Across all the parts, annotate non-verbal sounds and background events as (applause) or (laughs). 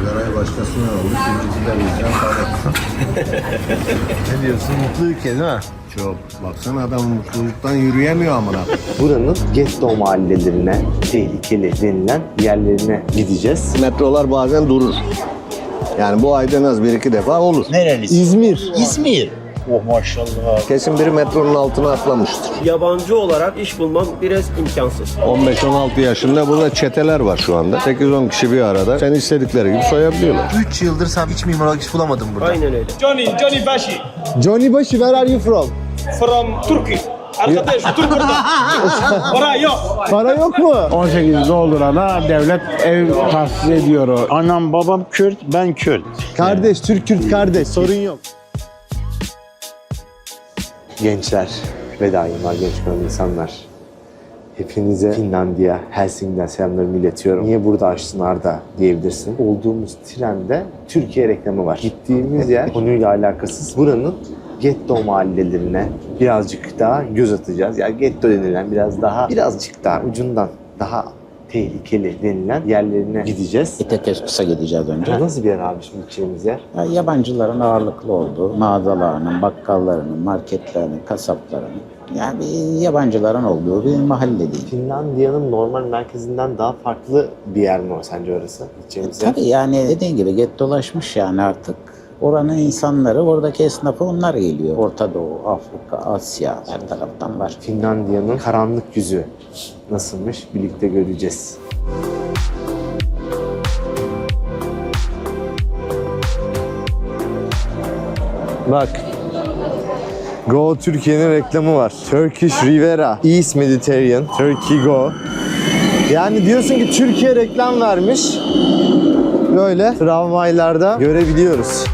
Sigarayı başkasına almış, ikincisi de bizden kalır. (laughs) Ne diyorsun? Mutlu ülke değil mi? Çok. Baksana adam mutluluktan yürüyemiyor amına. Buranın getto mahallelerine, tehlikeli denilen yerlerine gideceğiz. Metrolar bazen durur. Yani bu ayda en az bir iki defa olur. Nerelisin? İzmir. İzmir. Oh maşallah. Kesin biri metronun altına atlamıştır. Yabancı olarak iş bulmam biraz imkansız. 15-16 yaşında burada çeteler var şu anda. 8-10 kişi bir arada. Sen istedikleri gibi soyabiliyorlar. 3 yıldır sen hiç mimarlık iş bulamadın burada. Aynen öyle. Johnny, Johnny Bashi Johnny Başı, where are you from? from Turkey. Arkadaş (laughs) Türk burada. Para yok. Para yok mu? 18 doldurana devlet ev tahsis ediyor. Anam babam Kürt, ben Kürt. Kardeş, Türk Kürt kardeş, sorun yok. Gençler ve daima genç kalan insanlar. Hepinize Finlandiya, Helsinki'den selamlarımı iletiyorum. Niye burada açtın Arda diyebilirsin. Olduğumuz trende Türkiye reklamı var. Gittiğimiz yer konuyla alakasız. Buranın getto mahallelerine birazcık daha göz atacağız. Yani getto denilen biraz daha, birazcık daha ucundan daha tehlikeli denilen yerlerine gideceğiz. Tekes kısa gideceğiz önce. Nasıl bir yer abi şimdi gideceğimiz yer? Ya yabancıların ağırlıklı olduğu mağazalarının, bakkallarının, marketlerinin, kasaplarının yani bir yabancıların olduğu bir mahalle değil. Finlandiya'nın normal merkezinden daha farklı bir yer mi o sence orası? Gideceğimiz yer. Tabii yani dediğin gibi gettolaşmış yani artık. Oranın insanları, oradaki esnafı onlar geliyor. Orta Doğu, Afrika, Asya her taraftan var. Finlandiya'nın karanlık yüzü nasılmış birlikte göreceğiz. Bak. Go Türkiye'nin reklamı var. Turkish Rivera, East Mediterranean, Turkey Go. Yani diyorsun ki Türkiye reklam vermiş. Böyle tramvaylarda görebiliyoruz.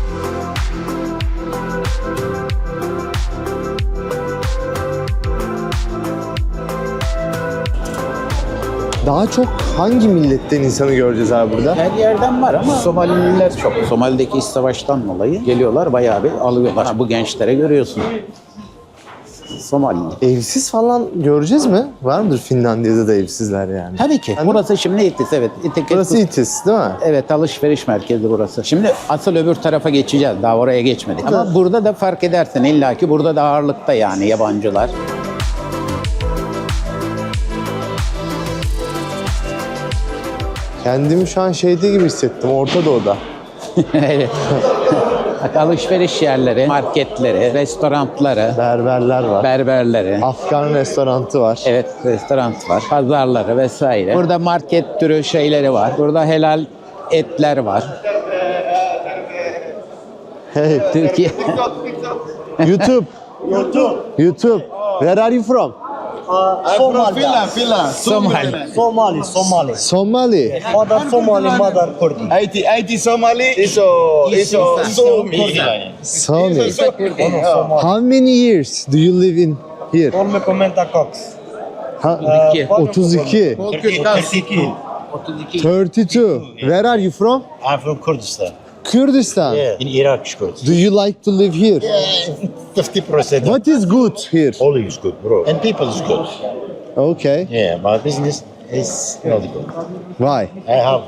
Daha çok hangi milletten insanı göreceğiz abi burada? Her yerden var ama Somalililer çok. Somali'deki iç savaştan dolayı geliyorlar bayağı bir alıyorlar. Ha, bu gençlere görüyorsun. Somali. Evsiz falan göreceğiz mi? Var mıdır Finlandiya'da da evsizler yani? Tabii ki. Burası şimdi İTİS evet. İTİS Burası İTİS değil mi? Evet alışveriş merkezi burası. Şimdi asıl öbür tarafa geçeceğiz. Daha oraya geçmedik. Ama burada da fark edersin illaki burada da ağırlıkta yani yabancılar. Kendimi şu an şeyde gibi hissettim, Orta Doğu'da. evet. Alışveriş yerleri, marketleri, restoranları, Berberler var. berberleri. Afgan restorantı var. Evet, restoran var, pazarları vesaire. Burada market türü şeyleri var. Burada helal etler var. Hey, Türkiye (laughs) YouTube. YouTube. YouTube. Where are you from? Finland, Finland. Somali. Somali, Somali. Somali. Mother Somali, mother Kurdi. 80, 80 Somali. Iso, iso, so me. Somali. Somali. How many years do you live in here? Olme Komenta Cox. Ha, İki. 32. 32. 32. Where are you from? I'm from Kurdistan. Kurdistan. Yeah. In Iraq, Kurd. Do you like to live here? 50%. (laughs) What is good here? All is good, bro. And people is good. Okay. Yeah, my business is not good. Why? I have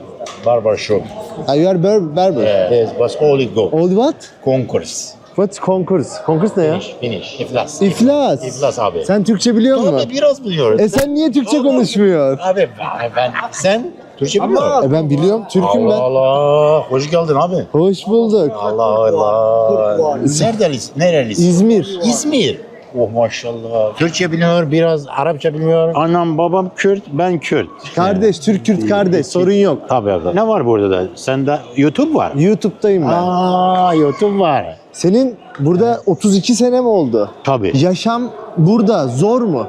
barber shop. Uh, you are ber Berber. Yes, but all is good. Old what? Concourse. What's konkurs? Konkurs ne ya? Finish, finish. İflas. İflas. İflas abi. Sen Türkçe biliyor musun? Abi biraz biliyoruz. E sen niye Türkçe konuşmuyor? Abi ben, ben sen Türkçe biliyor E ben biliyorum. Türk'üm Allah ben. Allah. Hoş geldin abi. Hoş bulduk. Allah Allah. Nerelisin? Nerelisin? İzmir. İzmir. Oh maşallah. Türkçe biliyor, biraz Arapça biliyor. Anam babam Kürt, ben Kürt. Kardeş, Türk Kürt kardeş. Sorun yok. Tabii abi. Ne var burada da? Sende YouTube var. YouTube'dayım ben. Aa, YouTube var. Senin burada 32 sene mi oldu? Tabii. Yaşam burada zor mu?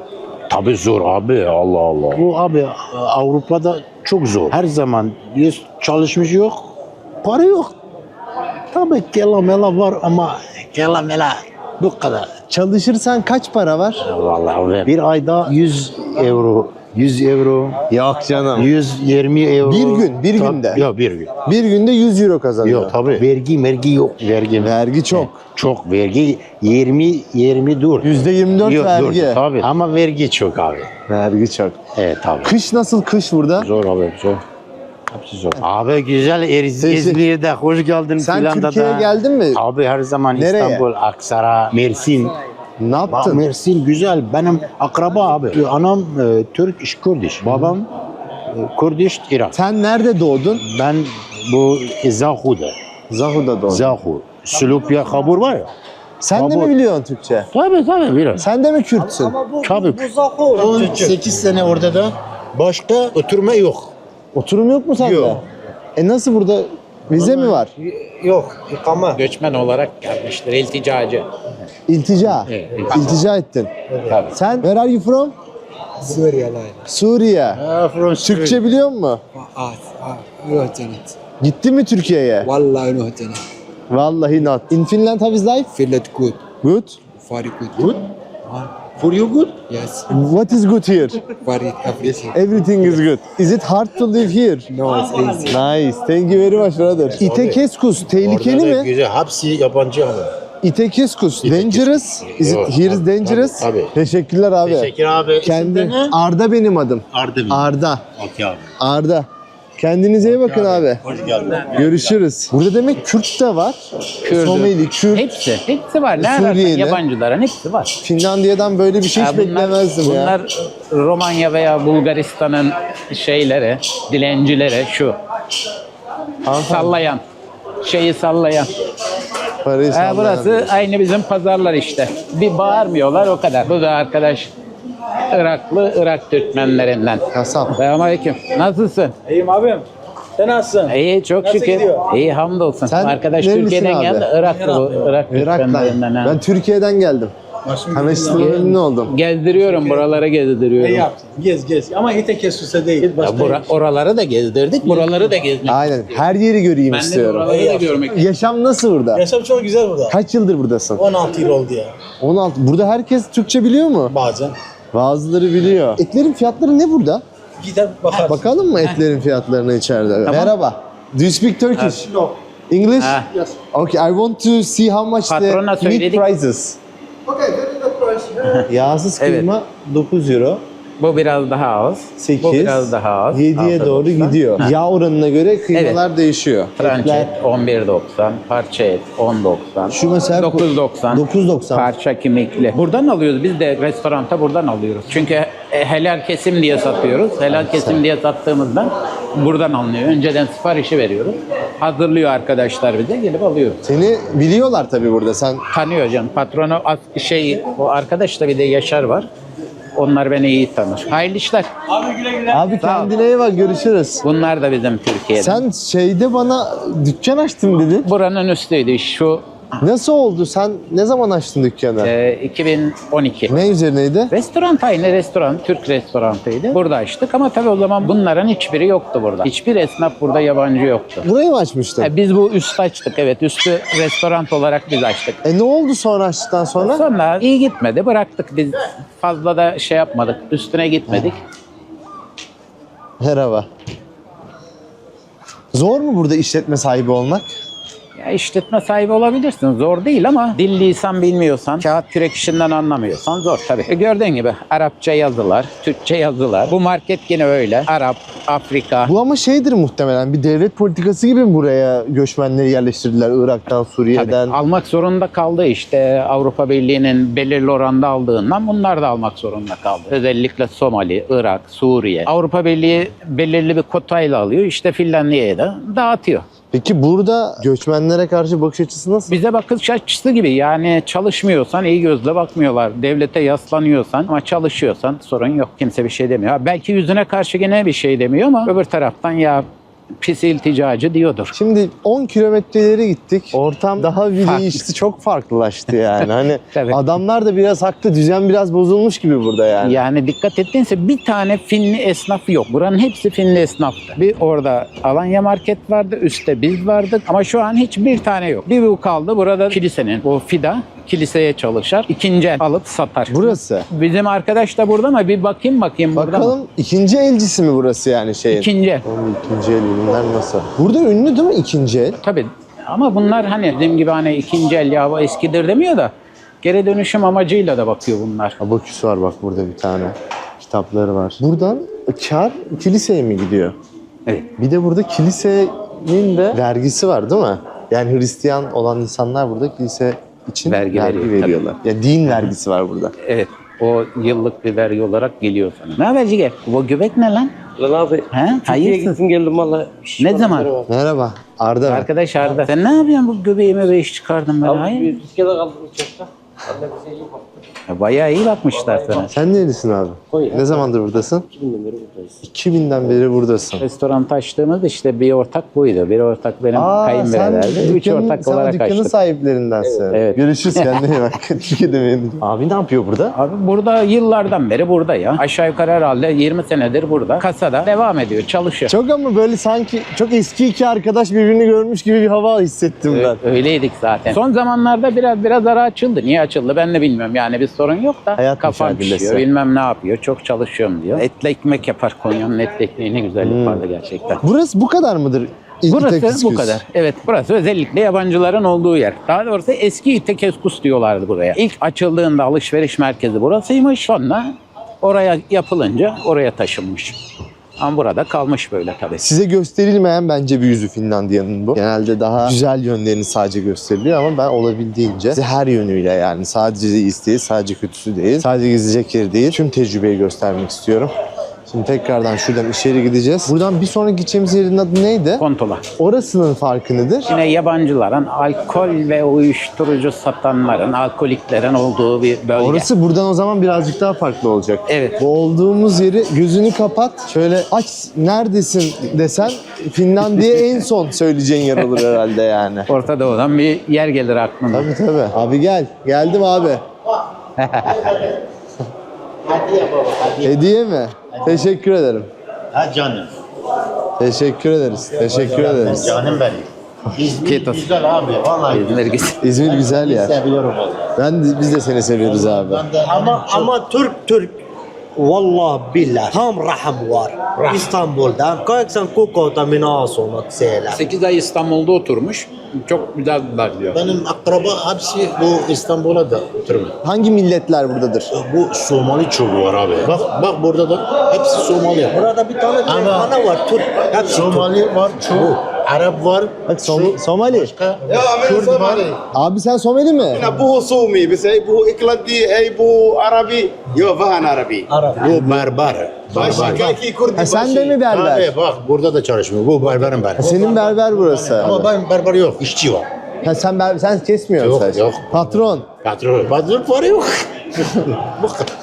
Tabii zor abi. Allah Allah. Bu abi Avrupa'da çok zor. Her zaman bir çalışmış yok, para yok. Tabii kelamela var ama kelamela bu kadar. Çalışırsan kaç para var? Vallahi abi. Bir ayda 100 euro, 100 euro, Yok canım. 120 euro. Bir gün, bir Tabii- günde. Yok bir gün. Bir günde 100 euro kazanıyor. Yok tabii. Vergi mergi yok. Vergi. Vergi çok. Çok vergi 20 24. %24 Yok, vergi. dur, tabii. Ama vergi çok abi. Vergi çok. Evet tabii. Kış nasıl kış burada? Zor abi zor. Hepsi zor. Abi güzel İz- Peki. İzmir'de hoş geldin Sen filan da Türkiye'ye da. geldin mi? Abi her zaman Nereye? İstanbul, Aksara, Mersin. Ne yaptın? Mersin güzel. Benim akraba abi. Anam e, Türk, iş Kurdiş. Babam e, Kurdiş, Irak. Sen nerede doğdun? Ben bu Zahu'da. Zahu'da doğdun. Zahu. Sülupya kabur var ya. Sen de Kabul. mi biliyorsun Türkçe? Tabii tabii biraz. Sen de mi Kürtsün? Tabii. 18 sene orada da başka oturma yok. Oturum yok mu sende? Yok. E nasıl burada? Vize mi var? Yok, yıkama. Göçmen olarak gelmiştir, ilticacı. İltica. Evet, İltica ettin. Sen where are you from? Suriye. Suriye. Türkçe biliyor musun? Ah, ah, nuhtenet. Gitti mi Türkiye'ye? Wallahi nuhtenet. Vallahi not. In Finland how is life? Feel it good. Good. Very good. Good? For you good? Yes. What is good here? Very everything. Everything is good. Is it hard to live here? No, it's easy. Nice. Thank you very much brother. İtekeskus tehlikeli Orada da mi? Güzel. Hepsi yabancı ama. İtekeskus dangerous. Is Yok, it here is tabii, dangerous? tabii. Teşekkürler abi. Teşekkür abi. Kendi ne? Arda benim adım. Arda mı? Arda. Okey abi. Arda. Kendinize iyi bakın abi. Hoş geldin. Görüşürüz. Burada demek Kürt de var. Somali, Kürt. Hepsi, hepsi var. Ne ararsan Suriyeli. yabancıların hepsi var. Finlandiya'dan böyle bir şey hiç Ya bunlar, beklemezdim ya. bunlar Romanya veya Bulgaristan'ın şeyleri, dilencileri şu. Sallayan. Şeyi sallayan. Parayı Ha, sallayan. burası aynı bizim pazarlar işte. Bir bağırmıyorlar o kadar. Bu da arkadaş Iraklı, Irak Türkmenlerinden. Kasap. Selamünaleyküm. Nasılsın? İyiyim abim. Sen nasılsın? İyi çok Nasıl şükür. gidiyor? İyi hamdolsun. Sen Arkadaş nerelisin Türkiye'den abi? geldi. Iraklı bu. Irak Irak'tan. Türkmenlerinden. ha. Ben Türkiye'den geldim. Tanıştığıma memnun oldum. Gezdiriyorum buraları İyi gezdiriyorum. yaptın. Gez gez. Ama İtekesüs'e değil. Ya Başka bura- oraları da gezdirdik, buraları da gezdik. Aynen. Her yeri göreyim Ben de istiyorum. buraları da görmek Yaşam nasıl burada? Yaşam çok güzel burada. Kaç yıldır buradasın? 16 yıl oldu ya 16. Burada herkes Türkçe biliyor mu? bazen. Bazıları biliyor. Etlerin fiyatları ne burada? Gider bakarsın. Bakalım mı etlerin fiyatlarına içeride? Merhaba. Do you speak Turkish? No. English? Ha. Okay, I want to see how much Patrona the meat söyledik. prices. Yağsız Evet. kıyma 9 euro. Bu biraz daha az. 8, Bu biraz daha az. 7'ye Altı doğru doksan. gidiyor. Ha. Yağ oranına göre kıymalar değişiyor. Tranç Etler- et 11.90, parça et 10.90. Şu mesela 9.90. 9.90. Parça kemikli. Buradan alıyoruz. Biz de restoranta buradan alıyoruz. Çünkü helal kesim diye satıyoruz. Helal kesim diye sattığımızdan buradan alınıyor. Önceden siparişi veriyoruz. Hazırlıyor arkadaşlar bize. Gelip alıyoruz. Seni biliyorlar tabii burada. Sen Tanıyor canım. Patronu şey o arkadaş da bir de Yaşar var. Onlar beni iyi tanır. Hayırlı işler. Abi güle güle. abi kendine iyi bak görüşürüz. Bunlar da bizim Türkiye'de. Sen şeyde bana dükkan açtım dedin. Buranın üstüydü. Şu Nasıl oldu? Sen ne zaman açtın dükkanı? e, 2012. Ne üzerineydi? Restoran aynı restoran, Türk restorantıydı. Burada açtık ama tabii o zaman bunların hiçbiri yoktu burada. Hiçbir esnaf burada yabancı yoktu. Burayı mı açmıştın? E, biz bu üstü açtık evet. Üstü restoran olarak biz açtık. E ne oldu sonra açtıktan sonra? Sonra iyi gitmedi. Bıraktık biz. Fazla da şey yapmadık. Üstüne gitmedik. Merhaba. Zor mu burada işletme sahibi olmak? Ya işletme sahibi olabilirsin. Zor değil ama dil lisan bilmiyorsan, kağıt kürek işinden anlamıyorsan zor tabii. E gördüğün gibi Arapça yazılar, Türkçe yazılar. Bu market yine öyle. Arap, Afrika. Bu ama şeydir muhtemelen bir devlet politikası gibi mi buraya göçmenleri yerleştirdiler Irak'tan, Tabii, Suriye'den? almak zorunda kaldı işte Avrupa Birliği'nin belirli oranda aldığından bunlar da almak zorunda kaldı. Özellikle Somali, Irak, Suriye. Avrupa Birliği belirli bir kotayla alıyor işte Finlandiya'ya da dağıtıyor. Peki burada göçmenlere karşı bakış açısı nasıl? Bize bakış açısı gibi yani çalışmıyorsan iyi gözle bakmıyorlar. Devlete yaslanıyorsan ama çalışıyorsan sorun yok. Kimse bir şey demiyor. Belki yüzüne karşı gene bir şey demiyor ama öbür taraftan ya pis ilticacı diyordur. Şimdi 10 kilometreleri gittik. Ortam daha değişti. Çok farklılaştı yani. Hani (laughs) Tabii. adamlar da biraz haklı. Düzen biraz bozulmuş gibi burada yani. Yani dikkat ettiğinse bir tane Finli esnafı yok. Buranın hepsi Finli esnaftı. Bir orada Alanya Market vardı, üstte biz vardık ama şu an hiçbir tane yok. Bir bu kaldı burada kilisenin, o FIDA kiliseye çalışır. İkinci el alıp satar. Burası. Bizim arkadaş da burada ama bir bakayım bakayım burada mı? Bakalım ikinci elcisi mi burası yani şeyin? İkinci el. Oğlum ikinci el ürünler nasıl? Burada ünlü değil mi ikinci el? Tabii ama bunlar hani bizim gibi hani ikinci el ya bu eskidir demiyor da geri dönüşüm amacıyla da bakıyor bunlar. Abaküs var bak burada bir tane. Kitapları var. Buradan kar kiliseye mi gidiyor? Evet. Bir de burada kilisenin de vergisi var değil mi? Yani Hristiyan olan insanlar burada kilise için Vergi vergi, veriyor, veriyorlar. Ya din vergisi var burada. Evet. O yıllık bir vergi olarak geliyor sana. Ne haber Ciger? Bu göbek ne lan? Lan abi He? Türkiye'ye Hayırsın. gittim geldim valla. Ne zaman? Merhaba. Arda. ben. Arkadaş Arda. Sen ne yapıyorsun bu göbeğime be iş çıkardın böyle? Abi Hayır. bir Türkiye'de kaldım uçakta. Anne bize iyi baktı. Ya Bayağı iyi bakmışlar sana. Sen nerelisin abi? Konya. Ne zamandır buradasın? 2000'den beri buradayız. 2000'den beri buradasın. Restoran açtığımız işte bir ortak buydu. Bir ortak benim Aa, kayınbiraderdi. Üç dükkanın- ortak sen o olarak dükkanın açtık. sahiplerindensin. Evet. Görüşürüz (laughs) kendine iyi bak. (laughs) Türkiye'de benim. Abi ne yapıyor burada? Abi burada yıllardan beri burada ya. Aşağı yukarı herhalde 20 senedir burada. Kasada devam ediyor, çalışıyor. Çok ama böyle sanki çok eski iki arkadaş birbirini görmüş gibi bir hava hissettim ben. Öyleydik zaten. Son zamanlarda biraz biraz ara açıldı. Niye açıldı ben de bilmiyorum. Yani bir sorun yok da Hayat kafam mücadelesi. pişiyor. Bilmem ne yapıyor. Çok çalışıyorum diyor. Etli ekmek yapar Konya'nın etli ekmeği ne güzel yapardı gerçekten. Burası bu kadar mıdır? İ- Burası İteküsküs? bu kadar. Evet burası özellikle yabancıların olduğu yer. Daha doğrusu eski İtekeskus diyorlardı buraya. İlk açıldığında alışveriş merkezi burasıymış. Sonra oraya yapılınca oraya taşınmış. Ama burada kalmış böyle tabii. Size gösterilmeyen bence bir yüzü Finlandiya'nın bu. Genelde daha güzel yönlerini sadece gösteriliyor ama ben olabildiğince size her yönüyle yani sadece iyisi değil, sadece kötüsü değil, sadece gezecek yeri değil, tüm tecrübeyi göstermek istiyorum. Şimdi tekrardan şuradan içeri gideceğiz. Buradan bir sonraki gideceğimiz yerin adı neydi? Kontola. Orasının farkı nedir? Yine yabancıların alkol ve uyuşturucu satanların, alkoliklerin olduğu bir bölge. Orası buradan o zaman birazcık daha farklı olacak. Evet. Bu olduğumuz yeri gözünü kapat. Şöyle aç neredesin desen Finlandiya en son söyleyeceğin yer olur herhalde yani. (laughs) Orta Doğu'dan bir yer gelir aklına. Tabii tabii. Abi gel. Geldim abi. (laughs) Hediye mi? Teşekkür ederim. Ha canım. Teşekkür ederiz. Teşekkür ederiz. Canım benim. İzmir Ketos. güzel abi. Vallahi İzmir güzel. İzmir güzel yer. seviyorum vallahi. Ben de, biz de seni seviyoruz abi. Ben de Ama ama Türk Türk Vallahi billah tam rahim var. İstanbul'dan kaçsan kukota minasonat seyler. 8 ay İstanbul'da oturmuş. Çok güzeldiler diyor. benim akraba hepsi bu İstanbul'a da oturmuş. Hangi milletler buradadır? Bu Somali çoğu var abi. Bak bak burada da hepsi Somali. Burada bir tane Ama- var Türk. Hepsi Türk. Somali var çoğu. Arap var. Bak Som- Somali. Başka Kürt var. Abi sen Somali mi? buhu Sumi, bisa buhu Iklandi, ay buhu Arabi. Yo, fahan Arabi. Bu berber. Berber. Kaki Kurdi Ha, sen de mi berber? Abi bak burada da çalışmıyor. Bu berberim ben. Senin berber burası. Ama ben berber yok. işçi var. Ha, sen ber- sen kesmiyorsun Yok, sadece. yok. Patron. Patron. Patron para yok. (laughs)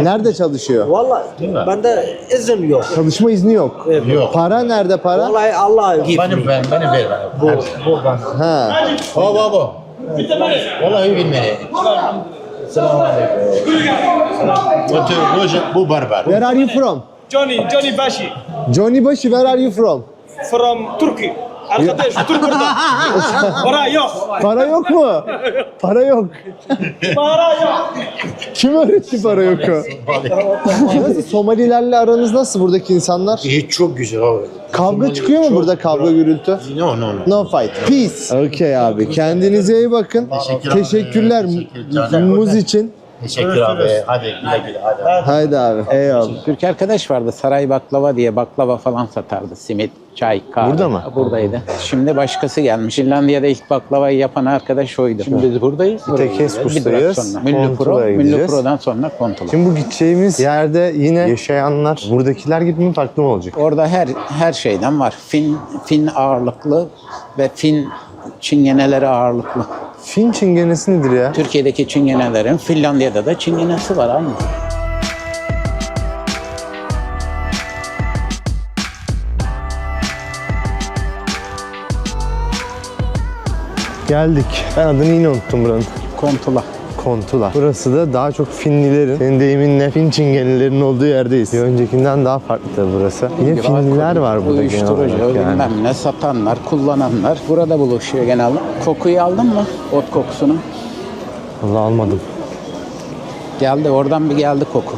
Nerede çalışıyor? Vallahi bende izin yok. Çalışma izni yok. Yok. Para nerede para? Vallahi Allah give Benim me. ben, benim ver bana. Bu, bu ben. Ha. Baba baba. Vallahi bilmedi. Selamun aleyküm. Otur, bu, bu berber. Where are you from? Johnny, Johnny Bashi Johnny Başı, where are you from? from Turkey. Arkadaş Türk burada. (laughs) Para yok. Para yok mu? Para yok. Para yok. Kim öğretti para yok o? nasıl Somalilerle aranız nasıl buradaki insanlar? İyi çok güzel abi. Kavga çıkıyor mu burada kavga gürültü? No no no. No fight. Peace. Okay abi. Kendinize iyi bakın. Teşekkür abi. Teşekkürler Teşekkür. muz için. Teşekkür abi. Hadi güle güle. Hadi. Haydi abi. Eyvallah. Türk arkadaş vardı saray baklava diye baklava falan satardı. Simit, çay, kahve. Burada mı? Buradaydı. Şimdi başkası gelmiş. Finlandiya'da ilk baklavayı yapan arkadaş oydu. Şimdi biz buradayız. Sonra. Müllü Pro, Kontula'ya Müllü gideceğiz. Pro'dan sonra Kontola. Şimdi bu gideceğimiz yerde yine yaşayanlar buradakiler gibi mi farklı mı olacak? Orada her her şeyden var. Fin Fin ağırlıklı ve Fin çingeneleri ağırlıklı. Fin çingenesi nedir ya? Türkiye'deki çingenelerin Finlandiya'da da çingenesi var aynı. Geldik. Ben adını yine unuttum buranın. Kontola. Kontula. Burası da daha çok Finlilerin, senin deyiminle Fin çingenilerin olduğu yerdeyiz. Bir öncekinden daha farklı tabii burası. Yine Finliler var burada genel Uyuşturucu, olarak yani. bilmem ne satanlar, kullananlar burada buluşuyor genelde. Kokuyu aldın mı? Ot kokusunu. Vallahi almadım. Geldi oradan bir geldi koku.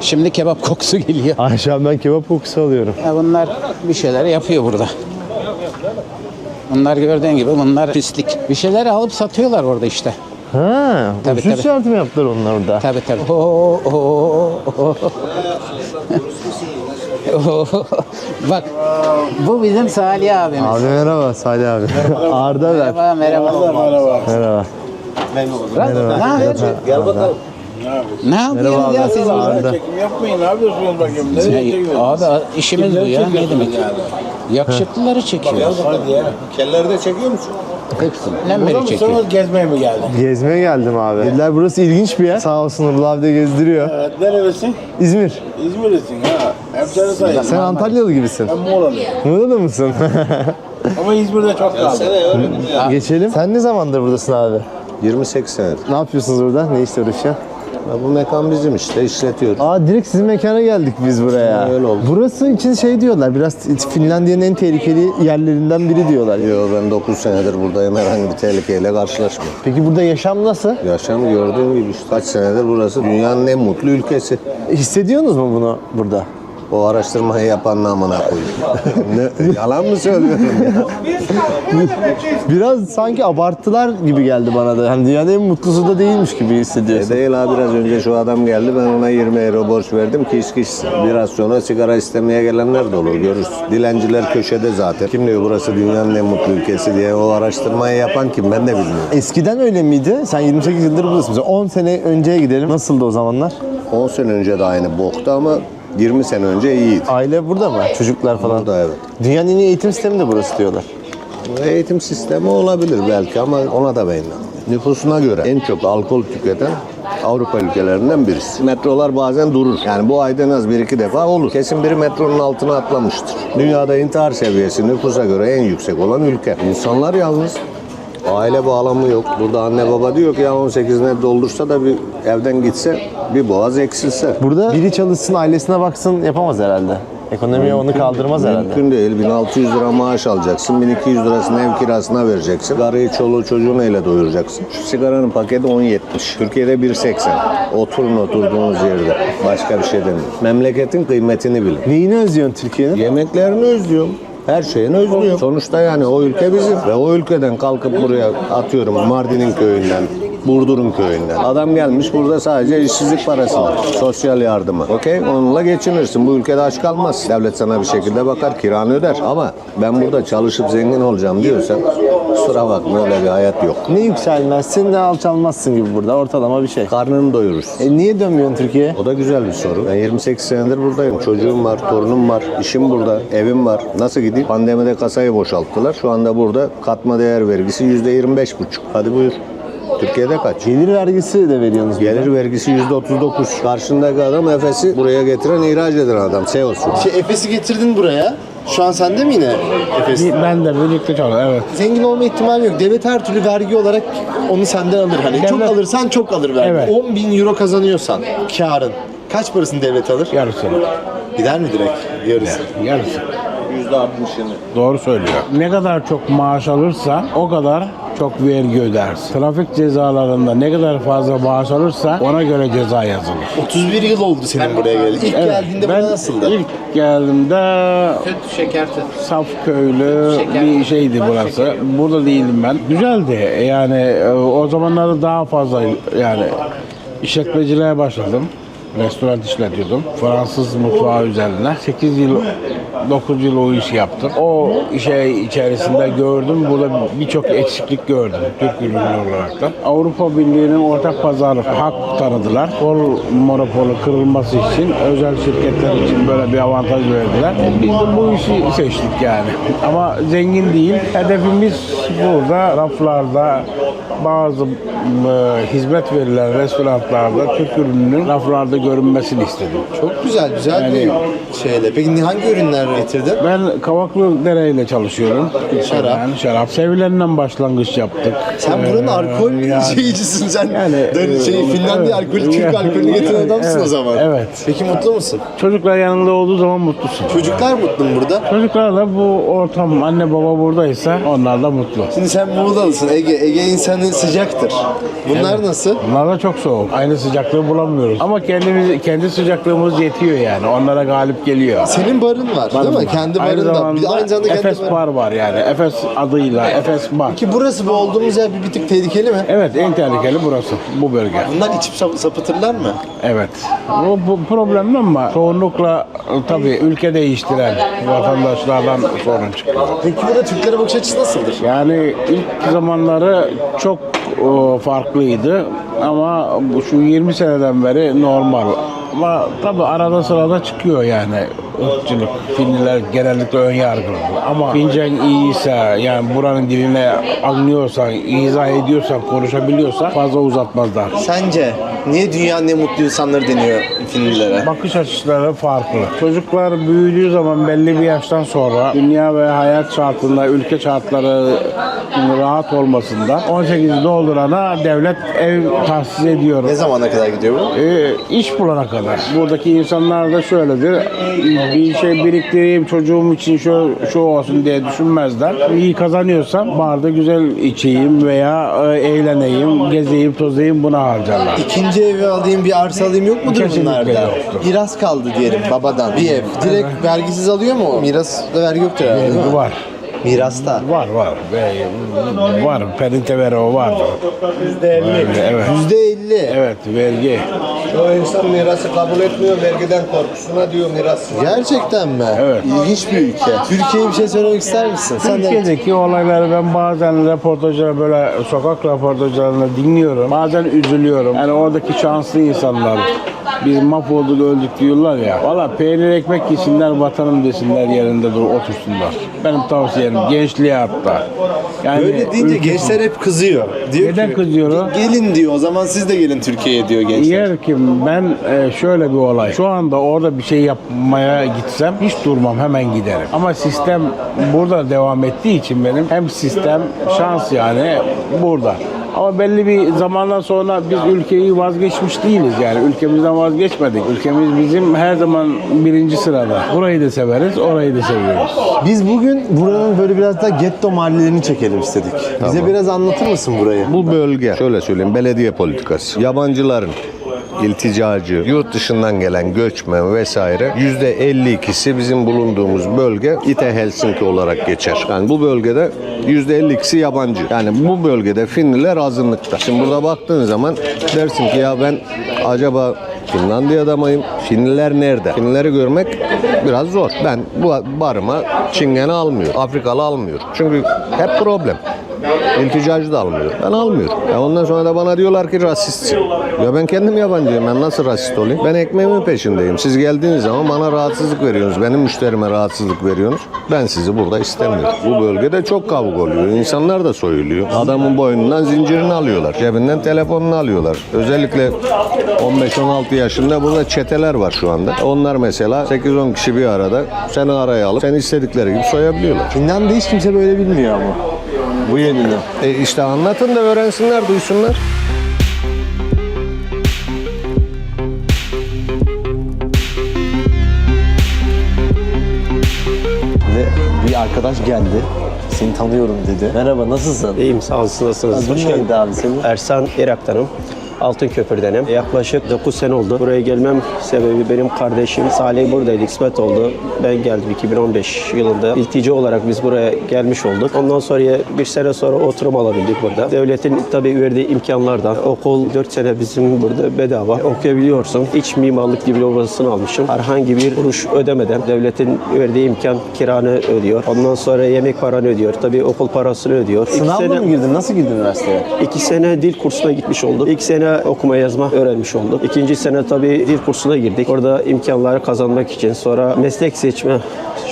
Şimdi kebap kokusu geliyor. Ayşe ben kebap kokusu alıyorum. Ya bunlar bir şeyler yapıyor burada. Bunlar gördüğün gibi bunlar pislik. Bir şeyler alıp satıyorlar orada işte. Ha, Tabii, usul tabii. şartı mı yaptılar onlar orada? Tabii tabii. Oo, oo, oo. Bak bu bizim Salih abimiz. Abi merhaba Salih abi. Arda ben. Merhaba merhaba. Merhaba. Ne yapıyorsun? Gel bakalım. Ne yapıyorsunuz ya siz burada? Çekim yapmayın. Ne yapıyorsunuz bakayım? Nereye Ya, çekiyorsunuz? Abi işimiz bu ya. Ne demek? Yakışıklıları çekiyoruz. Hadi ya. Kelleri de çekiyor musun? Hepsinden Burada beri? Gezmeye mi geldin? Gezmeye geldim abi. Dediler burası ilginç bir yer. Sağ olsun abi de gezdiriyor. Evet. Nerelisin? İzmir. İzmirlisin ha. Hemşeri sayılır. Sen Antalyalı gibisin. Ben Muğla'lıyım. Muğla'da mısın? (laughs) Ama İzmir'de çok kaldım. Geçelim. Sen ne zamandır buradasın abi? 28 senedir. Ne yapıyorsunuz burada? Ne işle uğraşıyorsun? Ya bu mekan bizim işte işletiyoruz. Aa direkt sizin mekana geldik biz buraya. Öyle oldu. Burası için şey diyorlar. Biraz Finlandiya'nın en tehlikeli yerlerinden biri diyorlar. Yo ben 9 senedir buradayım herhangi bir tehlikeyle karşılaşmıyorum. Peki burada yaşam nasıl? Yaşam gördüğün gibi işte kaç senedir burası dünyanın en mutlu ülkesi. Hissediyorsunuz mu bunu burada? O araştırmayı yapan namına koyayım. (laughs) ne, yalan mı söylüyorum ya? Biraz sanki abarttılar gibi geldi bana da. Hani dünyanın en mutlusu da değilmiş gibi E hissediyorsun. değil ha biraz önce şu adam geldi ben ona 20 euro borç verdim ki içki içsin. Biraz sonra sigara istemeye gelenler de olur görürsün. Dilenciler köşede zaten. Kim diyor burası dünyanın en mutlu ülkesi diye o araştırmayı yapan kim ben de bilmiyorum. Eskiden öyle miydi? Sen 28 yıldır buradasın. Mesela 10 sene önceye gidelim. Nasıldı o zamanlar? 10 sene önce de aynı boktu ama 20 sene önce iyiydi. Aile burada mı? Çocuklar falan. Burada evet. Dünyanın en iyi eğitim sistemi de burası diyorlar. Eğitim sistemi olabilir belki ama ona da ben inanmıyorum. Nüfusuna göre en çok alkol tüketen Avrupa ülkelerinden birisi. Metrolar bazen durur. Yani bu ayda en az bir iki defa olur. Kesin biri metronun altına atlamıştır. Dünyada intihar seviyesi nüfusa göre en yüksek olan ülke. İnsanlar yalnız. Aile bağlamı yok. Burada anne baba diyor ki ya 18 ne doldursa da bir evden gitse bir boğaz eksilse. Burada biri çalışsın, ailesine baksın yapamaz herhalde. Ekonomi onu kaldırmaz herhalde. Mümkün değil. 1600 lira maaş alacaksın. 1200 lirasını ev kirasına vereceksin. Sigarayı çoluğu çocuğu neyle doyuracaksın? Şu sigaranın paketi 10.70. Türkiye'de 1.80. Oturun oturduğunuz yerde. Başka bir şey demiyorum. Memleketin kıymetini bilin. Neyini özlüyorsun Türkiye'nin? Yemeklerini özlüyorum. Her şeyini özlüyorum. Sonuçta yani o ülke bizim. Ve o ülkeden kalkıp buraya atıyorum Mardin'in köyünden, Burdur'un köyünden. Adam gelmiş burada sadece işsizlik parası var. Sosyal yardımı. Okey? Onunla geçinirsin. Bu ülkede aç kalmaz. Devlet sana bir şekilde bakar, kiranı öder. Ama ben burada çalışıp zengin olacağım diyorsan kusura bakma öyle bir hayat yok. Ne yükselmezsin ne alçalmazsın gibi burada ortalama bir şey. Karnını doyurursun. E niye dönmüyorsun Türkiye'ye? O da güzel bir soru. Ben 28 senedir buradayım. Çocuğum var, torunum var, işim burada, evim var. Nasıl gideyim? Pandemide kasayı boşalttılar. Şu anda burada katma değer vergisi %25,5. Hadi buyur. Türkiye'de kaç? Gelir vergisi de veriyorsunuz. burada. Gelir vergisi %39. Karşındaki adam Efes'i buraya getiren, ihraç eden adam. CEO'su. Şey, Efes'i getirdin buraya. Şu an sende mi yine Efes? Ben de birlikte çalışıyorum. Evet. Zengin olma ihtimali yok. Devlet her türlü vergi olarak onu senden alır. Hani çok Devlet- alırsan çok alır vergi. Evet. 10 bin euro kazanıyorsan karın. Kaç parasını devlet alır? Yarısı. Gider mi direkt? Yarısı. Yarısı. Doğru söylüyor. Ne kadar çok maaş alırsan o kadar çok vergi ödersin. Trafik cezalarında ne kadar fazla maaş alırsan ona göre ceza yazılır. 31 yıl oldu senin buraya geleli. İlk geldiğinde ben bu nasıldı? ilk geldiğimde Süt, şeker süt. saf köylü bir şeydi burası. Burada değildim ben. Güzeldi. Yani e, o zamanlarda daha fazla yani işletmeciliğe başladım. Restoran işletiyordum. Fransız mutfağı üzerine. 8 yıl 9 yıl o işi yaptım. O şey içerisinde gördüm. Burada birçok eksiklik gördüm. Türk ürünü olarak da. Avrupa Birliği'nin ortak pazarı hak tanıdılar. Kol monopolu kırılması için özel şirketler için böyle bir avantaj verdiler. Biz de bu işi seçtik yani. Ama zengin değil. Hedefimiz burada raflarda bazı e, hizmet verilen restoranlarda Türk ürününün raflarda görünmesini istedim. Çok güzel, güzel Yani- bir şeyle. Peki hangi ürünler getirdin? Ben Kavaklı Dere ile çalışıyorum. Şarap. Yani şarap. Sevilen'den başlangıç yaptık. Sen buranın Ee, alkol yani- şeycisin sen. Yani, Dön- şey, e, Finlandiya evet. alkolü, Türk alkolünü getiren adamsın evet, o zaman. evet. Peki mutlu musun? Çocuklar yanında olduğu zaman mutlusun. Çocuklar mutlu mu burada? Çocuklar da bu ortam anne baba buradaysa onlar da mutlu. Şimdi sen Muğla'lısın. Ege, Ege insanı sıcaktır. Bunlar nasıl? Bunlar da çok soğuk. Aynı sıcaklığı bulamıyoruz. Ama kendimiz kendi sıcaklığımız yetiyor yani. Onlara galip geliyor. Senin barın var değil mi? Var. Kendi aynı barın da. zamanda Bir de aynı zamanda kendi Efes. Bar var yani. Efes adıyla Efes Bar. Ki burası bu olduğumuz yer bir, bir tık tehlikeli mi? Evet en tehlikeli burası. Bu bölge. Bunlar içip sap- sapıtırlar mı? Evet. Bu, bu problemli ama çoğunlukla e, tabii ülke değiştiren vatandaşlardan sorun çıkıyor. Peki burada Türklere bakış açısı nasıldır? Yani ilk zamanları çok e, farklıydı ama bu şu 20 seneden beri normal. Ama tabii arada sırada çıkıyor yani ırkçılık. Finliler genellikle ön yargılı. Ama Fincen iyiyse yani buranın diline anlıyorsan, izah ediyorsan, konuşabiliyorsan fazla uzatmazlar. Sence niye dünyanın en mutlu insanları deniyor Finlilere? Bakış açıları farklı. Çocuklar büyüdüğü zaman belli bir yaştan sonra dünya ve hayat şartında, ülke şartları rahat olmasında 18 doldurana devlet ev tahsis ediyor. Ne zamana kadar gidiyor bu? E, iş bulana kadar. Buradaki insanlar da şöyledir. Bir şey biriktireyim çocuğum için şu, şu olsun diye düşünmezler. İyi kazanıyorsam barda güzel içeyim veya e, eğleneyim, gezeyim, tozayım buna harcarlar. İkinci evi alayım, bir arsa alayım yok mudur Kesinlikle bunlarda? yoktur. Miras kaldı diyelim babadan. Bir ev. Direkt vergisiz alıyor mu? o? Mirasta vergi yoktur herhalde değil mi? Var. Mirasta. Var var. Ve- Var. Perinte vero var. %50. Evet. Yüzde elli. Evet vergi. O insan mirası kabul etmiyor vergiden korkusuna diyor miras. Gerçekten mi? Evet. İlginç bir ülke. Türkiye'ye bir şey söylemek ister misin? Sen de Türkiye'deki olayları ben bazen röportajları böyle sokak röportajlarını dinliyorum. Bazen üzülüyorum. Yani oradaki şanslı insanlar. Biz mahvolduk öldük diyorlar ya. Valla peynir ekmek yesinler vatanım desinler yerinde dur otursunlar. Benim tavsiyem gençliğe hatta. Yani Böyle deyince ülke- gençler hep kızıyor. Diyor Neden ki, kızıyor o? "Ge- Gelin diyor. O zaman siz de gelin Türkiye'ye diyor gençler. Yer ki ben e, şöyle bir olay. Şu anda orada bir şey yapmaya gitsem hiç durmam hemen giderim. Ama sistem burada devam ettiği için benim hem sistem şans yani burada. Ama belli bir zamandan sonra biz ülkeyi vazgeçmiş değiliz yani. Ülkemizden vazgeçmedik. Ülkemiz bizim her zaman birinci sırada. Burayı da severiz, orayı da seviyoruz. Biz bugün buranın böyle biraz da getto mahallelerini çekelim istedik. Bize biraz anlatır mısın burayı? Bu bölge şöyle söyleyeyim belediye politikası. Yabancıların ilticacı, yurt dışından gelen göçmen vesaire yüzde 52'si bizim bulunduğumuz bölge İte Helsinki olarak geçer. Yani bu bölgede yüzde 52'si yabancı. Yani bu bölgede Finliler azınlıkta. Şimdi burada baktığın zaman dersin ki ya ben acaba Finlandiya'da mıyım? Finliler nerede? Finlileri görmek biraz zor. Ben bu barıma Çingene almıyor. Afrikalı almıyor. Çünkü hep problem. İlticacı da almıyor. Ben almıyorum. Ya ondan sonra da bana diyorlar ki rasistsin. Ya ben kendim yabancıyım. Ben nasıl rasist olayım? Ben ekmeğimin peşindeyim. Siz geldiğiniz zaman bana rahatsızlık veriyorsunuz. Benim müşterime rahatsızlık veriyorsunuz. Ben sizi burada istemiyorum. Bu bölgede çok kavga oluyor. İnsanlar da soyuluyor. Adamın boynundan zincirini alıyorlar. Cebinden telefonunu alıyorlar. Özellikle 15-16 yaşında burada çeteler var şu anda. Onlar mesela 8-10 kişi bir arada seni araya alıp seni istedikleri gibi soyabiliyorlar. Finlandiya hiç kimse böyle bilmiyor ama. Bu yönünü. E işte anlatın da öğrensinler, duysunlar. Ve bir arkadaş geldi. Seni tanıyorum dedi. Merhaba nasılsın? İyiyim sağ olun. Nasılsınız? Adın Hoş neydi geldin. abi senin? Ersan Irak'tanım. Altınköprü'denim. Yaklaşık 9 sene oldu. Buraya gelmem sebebi benim kardeşim Salih buradaydı. İsmet oldu. Ben geldim 2015 yılında. İltici olarak biz buraya gelmiş olduk. Ondan sonra bir sene sonra oturum alabildik burada. Devletin tabii verdiği imkanlardan okul 4 sene bizim burada bedava okuyabiliyorsun. İç mimarlık diplomasını almışım. Herhangi bir kuruş ödemeden devletin verdiği imkan kiranı ödüyor. Ondan sonra yemek paranı ödüyor. Tabii okul parasını ödüyor. İki Sınavla sene- mı girdin? Nasıl girdin üniversiteye? İki sene dil kursuna gitmiş olduk. İlk sene okuma yazma öğrenmiş olduk. İkinci sene tabii dil kursuna girdik. Orada imkanları kazanmak için sonra meslek seçme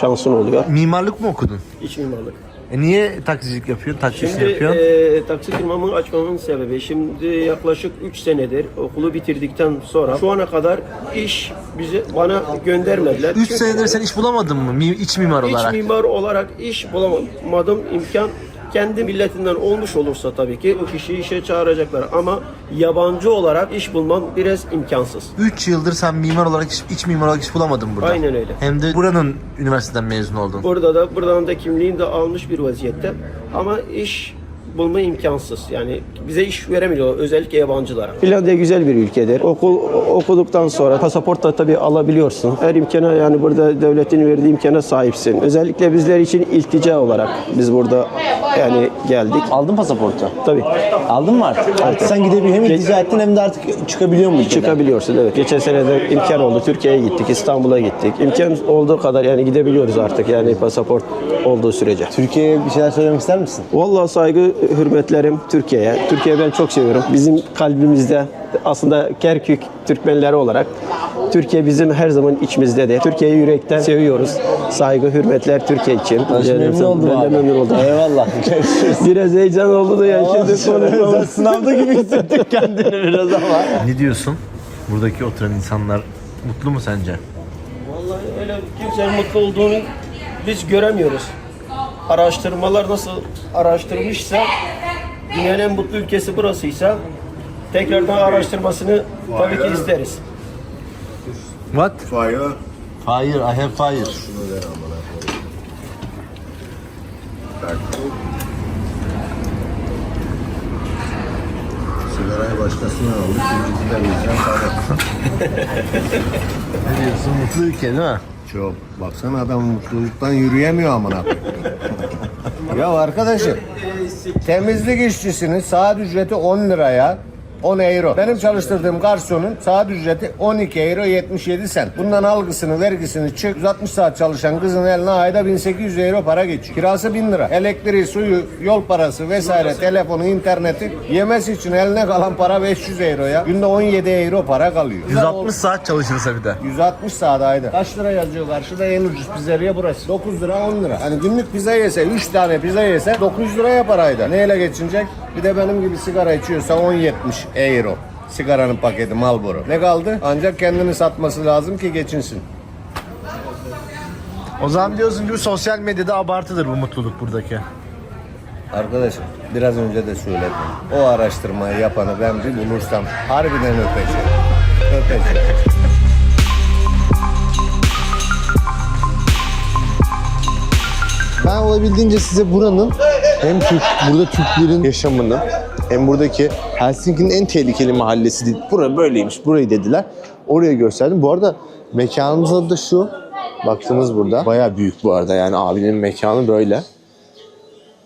şansın oluyor. Mimarlık mı okudun? İç mimarlık. E niye taksicilik yapıyorsun? Taksicilik Şimdi yapıyorsun? e, taksi firmamı açmamın sebebi şimdi yaklaşık 3 senedir okulu bitirdikten sonra şu ana kadar iş bize bana göndermediler. 3 Çünkü senedir sen iş bulamadın mı? Mi- İç mimar İç olarak. mimar olarak iş bulamadım imkan kendi milletinden olmuş olursa tabii ki o kişiyi işe çağıracaklar ama yabancı olarak iş bulmam biraz imkansız. 3 yıldır sen mimar olarak iç, iç mimar olarak iş bulamadın burada. Aynen öyle. Hem de buranın üniversiteden mezun oldun. Burada da buradan da kimliğini de almış bir vaziyette. Ama iş bulma imkansız. Yani bize iş veremiyor özellikle yabancılara. Finlandiya güzel bir ülkedir. Okul okuduktan sonra pasaport da tabii alabiliyorsun. Her imkana yani burada devletin verdiği imkana sahipsin. Özellikle bizler için iltica olarak biz burada yani geldik. Aldın pasaportu. Tabii Aldın mı artık? Artık sen gidebiliyor hem iltica ettin hem de artık çıkabiliyor mu ülkeden? çıkabiliyorsun evet. Geçen sene de imkan oldu. Türkiye'ye gittik, İstanbul'a gittik. İmkan olduğu kadar yani gidebiliyoruz artık yani pasaport olduğu sürece. Türkiye'ye bir şeyler söylemek ister misin? Vallahi saygı, hürmetlerim Türkiye'ye. Türkiye'yi ben çok seviyorum. Bizim kalbimizde aslında Kerkük Türkmenleri olarak Türkiye bizim her zaman içimizdedir. Türkiye'yi yürekten seviyoruz. Saygı, hürmetler Türkiye için. memnun oldum ben de abi. memnun oldum. Eyvallah. Görüşürüz. (laughs) Biraz heyecan oldu da yani şimdi konuşmam. Sınavda gibi hissettim kendini biraz ama. Ne diyorsun? Buradaki oturan insanlar mutlu mu sence? Vallahi öyle kimsenin mutlu olduğunu biz göremiyoruz. Araştırmalar nasıl araştırmışsa dünyanın en mutlu ülkesi burasıysa tekrardan araştırmasını tabii ki isteriz. What? Fire. Fire, I have fire. Sigarayı başkasına aldık. Bizimkiler bizden. (laughs) Ne diyorsun? Mutlu ülke değil mi? Çok. Baksana adam mutluluktan yürüyemiyor amına. ya arkadaşım temizlik işçisinin saat ücreti 10 liraya 10 euro. Benim çalıştırdığım garsonun saat ücreti 12 euro 77 sent. Bundan algısını, vergisini çık. 160 saat çalışan kızın eline ayda 1800 euro para geçiyor. Kirası 1000 lira. Elektriği, suyu, yol parası vesaire, telefonu, interneti. Yemesi için eline kalan para 500 euro ya. Günde 17 euro para kalıyor. 160 saat çalışırsa bir de. 160 saat ayda. Kaç lira yazıyor karşıda en ucuz pizzeriye burası. 9 lira 10 lira. Hani günlük pizza yese 3 tane pizza yese 900 lira yapar ayda. Neyle geçinecek? Bir de benim gibi sigara içiyorsa 10.70 euro. Sigaranın paketi Marlboro. Ne kaldı? Ancak kendini satması lazım ki geçinsin. O zaman diyorsun ki bu sosyal medyada abartıdır bu mutluluk buradaki. Arkadaşım biraz önce de söyledim. O araştırmayı yapanı ben bir bulursam harbiden öpeceğim. Öpeceğim. Ben olabildiğince size buranın hem Türk, burada Türklerin yaşamını hem buradaki Helsinki'nin en tehlikeli mahallesi değil. Bura böyleymiş, burayı dediler. Oraya gösterdim. Bu arada mekanımız adı da şu. Baktığınız burada. Bayağı büyük bu arada yani abinin mekanı böyle.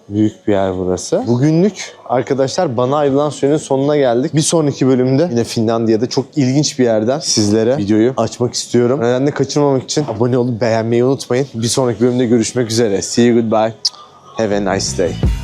Büyük bir yer burası. Bugünlük arkadaşlar bana ayrılan sürenin sonuna geldik. Bir sonraki bölümde yine Finlandiya'da çok ilginç bir yerden sizlere videoyu açmak istiyorum. O nedenle kaçırmamak için abone olup beğenmeyi unutmayın. Bir sonraki bölümde görüşmek üzere. See you goodbye. Have a nice day.